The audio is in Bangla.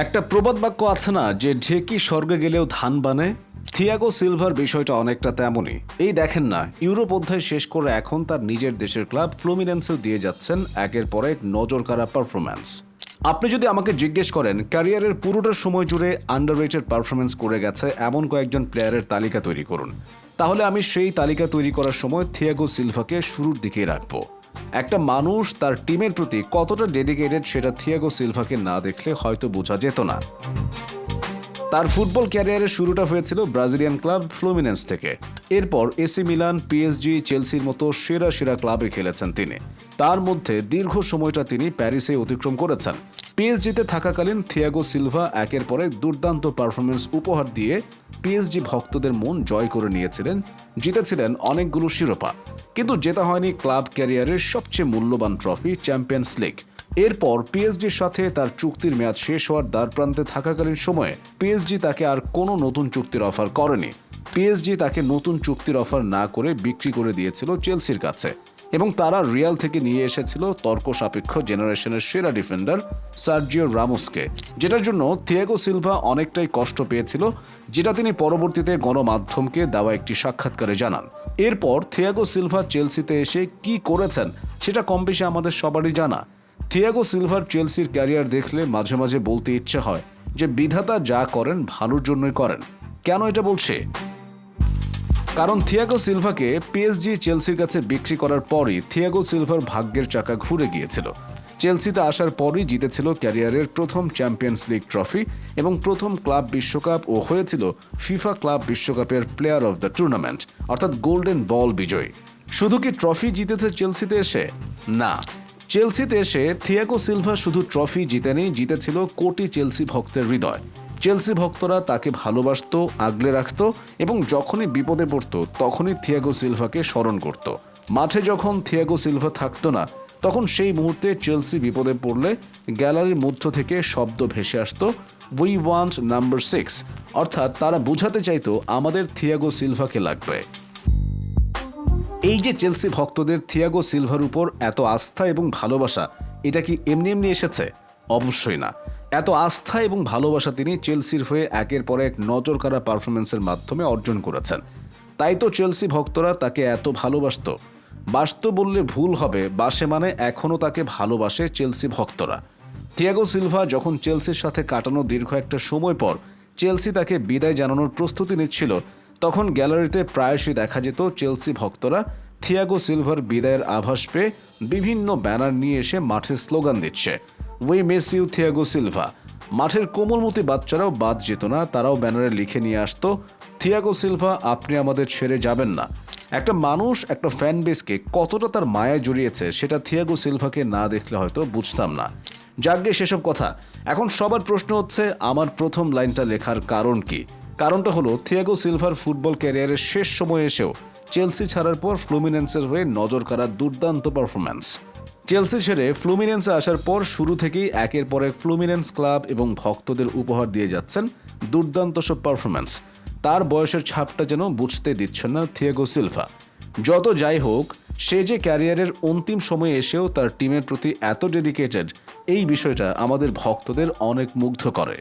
একটা প্রবাদ বাক্য আছে না, যে ঢেকি স্বর্গে গেলেও ধান বানে? থিয়াগো সিলভার বিষয়টা অনেকটা তেমনই। এই দেখেন না, ইউরোপ অধ্যায় শেষ করে এখন তার নিজের দেশের ক্লাব ফ্লুমিনেন্সেও দিয়ে যাচ্ছেন, একের পর এক নজর কাড়া পারফরম্যান্স আপনি যদি আমাকে জিজ্ঞেস করেন, ক্যারিয়ারের পুরোটা সময় জুড়ে আন্ডাররেটেড পারফরমেন্স করে গেছে এমন কয়েকজন প্লেয়ারের তালিকা তৈরি করুন। তাহলে আমি সেই তালিকা তৈরি করার সময় থিয়াগো সিলভাকে শুরুর দিকেই রাখব। একটা মানুষ তার টিমের প্রতি কতটা ডেডিকেটেড সেটা থিয়াগো সিলভাকে না দেখলে হয়তো বোঝা যেত না। তার ফুটবল ক্যারিয়ারের শুরুটা হয়েছিল ব্রাজিলিয়ান ক্লাব ফ্লুমিনেন্স থেকে। এরপর এসি মিলান পিএসজি চেলসির মতো সেরা সেরা ক্লাবে খেলেছেন তিনি। তার মধ্যে দীর্ঘ সময়টা তিনি প্যারিসে অতিক্রম করেছেন। পিএসজিতে থাকাকালীন থিয়াগো সিলভা একের পরে দুর্দান্ত পারফরমেন্স উপহার দিয়ে পিএসজি ভক্তদের মন জয় করে নিয়েছিলেন, জিতেছিলেন অনেকগুলো শিরোপা। কিন্তু জেতা হয়নি ক্লাব ক্যারিয়ারের সবচেয়ে মূল্যবান ট্রফি চ্যাম্পিয়ন্স লিগ। এরপর পিএসজির সাথে তার চুক্তির মেয়াদ শেষ হওয়ার দ্বারপ্রান্তে থাকাকালীন সময়ে পিএসজি তাকে আর কোনো নতুন চুক্তির অফার করেনি। পিএসজি তাকে নতুন চুক্তির অফার না করে বিক্রি করে দিয়েছিল চেলসির কাছে। এবং তারা রিয়াল থেকে নিয়ে এসেছিল তর্ক সাপেক্ষ জেনারেশনের সেরা ডিফেন্ডার সার্জিও রামোসকে, যেটার জন্য থিয়াগো সিলভা অনেকটাই কষ্ট পেয়েছিল, যেটা তিনি পরবর্তীতে গণমাধ্যমকে দেওয়া একটি সাক্ষাৎকারে জানান। এরপর থিয়াগো সিলভা চেলসিতে এসে কি করেছেন সেটা কম বেশি আমাদের সবারই জানা। থিয়াগো সিলভার চেলসির ক্যারিয়ার দেখলে মাঝে মাঝে বলতে ইচ্ছে হয় যে বিধাতা যা করেন ভালোর জন্যই করেন। কেন এটা বলছে? কারণ থিয়াগো সিলভাকে পিএসজি চেলসির কাছে বিক্রি করার পরই থিয়াগো সিলভার ভাগ্যের চাকা ঘুরে গিয়েছিল। চেলসিতে আসার পরই জিতেছিল ক্যারিয়ারের প্রথম চ্যাম্পিয়ন্স লিগ ট্রফি এবং প্রথম ক্লাব বিশ্বকাপ ও হয়েছিল ফিফা ক্লাব বিশ্বকাপের প্লেয়ার অফ দ্য টুর্নামেন্ট, অর্থাৎ গোল্ডেন বল বিজয়ী। শুধু কি ট্রফি জিতেছে চেলসিতে এসে? না। চেলসিতে এসে থিয়াগো সিলভা শুধু ট্রফি জিতেনি, জিতেছিল কোটি চেলসি ভক্তের হৃদয়। চেলসি ভক্তরা তাকে ভালোবাসতো, আগলে রাখত এবং যখনই বিপদে পড়তো তখনই থিয়াগো সিলভাকে স্মরণ করত। মাঠে যখন থিয়াগো সিলভা থাকতো না, তখন সেই মুহূর্তে চেলসি বিপদে পড়লে গ্যালারির মধ্য থেকে শব্দ ভেসে আসতো উই ওয়ান্ট নাম্বার সিক্স অর্থাৎ তারা বুঝাতে চাইতো আমাদের থিয়াগো সিলভাকে লাগবে। এই যে চেলসি ভক্তদের থিয়াগো সিলভার উপর এত আস্থা এবং ভালোবাসা, এটা কি এমনি এমনি এসেছে? অবশ্যই না। এত আস্থা এবং ভালোবাসা তিনি চেলসির হয়ে একের পর এক নজর কাড়া পারফরমেন্সের মাধ্যমে অর্জন করেছেন। তাই তো চেলসি ভক্তরা তাকে এত ভালোবাসত। বাসত বললে ভুল হবে, বাসে মানে এখনও তাকে ভালোবাসে চেলসি ভক্তরা। থিয়াগো সিলভা যখন চেলসির সাথে কাটানো দীর্ঘ একটা সময় পর চেলসি তাকে বিদায় জানানোর প্রস্তুতি নিচ্ছিল, তখন গ্যালারিতে প্রায়শই দেখা যেত চেলসি ভক্তরা থিয়াগো সিলভার বিদায়ের আভাস পেয়ে বিভিন্ন ব্যানার নিয়ে এসে মাঠে স্লোগান দিচ্ছে। We miss you Thiago Silva মাঠের কোমলমতি বাচ্চারাও বাদ যেত না, তারাও ব্যানারে লিখে নিয়ে আসতো থিয়াগো সিলভা আপনি আমাদের ছেড়ে যাবেন না। একটা মানুষ, একটা ফ্যান বেসকে কতটা তার মায়া জড়িয়েছে, সেটা থিয়াগো সিলভাকে না দেখলে হয়তো বুঝতাম না। যাজ্ঞে সেসব কথা। এখন সবার প্রশ্ন হচ্ছে, আমার প্রথম লাইনটা লেখার কারণ কি? কারণটা হলো থিয়াগো সিলভার ফুটবল ক্যারিয়ারের শেষ সময়ে এসেও চেলসি ছাড়ার পর ফ্লুমিনেন্সের হয়ে নজর কাড়া দুর্দান্ত পারফরম্যান্স চেলসি ছেড়ে ফ্লুমিনেন্সে আসার পর শুরু থেকেই একের পর এক ফ্লুমিনেন্স ক্লাব এবং ভক্তদের উপহার দিয়ে যাচ্ছেন দুর্দান্ত সব পারফরম্যান্স। তার বয়সের ছাপটা যেন বুঝতে দিচ্ছেন না থিয়েগো সিলভা। যত যাই হোক, সে যে ক্যারিয়ারের অন্তিম সময়ে এসেও তার টিমের প্রতি এত ডেডিকেটেড, এই বিষয়টা আমাদের ভক্তদের অনেক মুগ্ধ করে।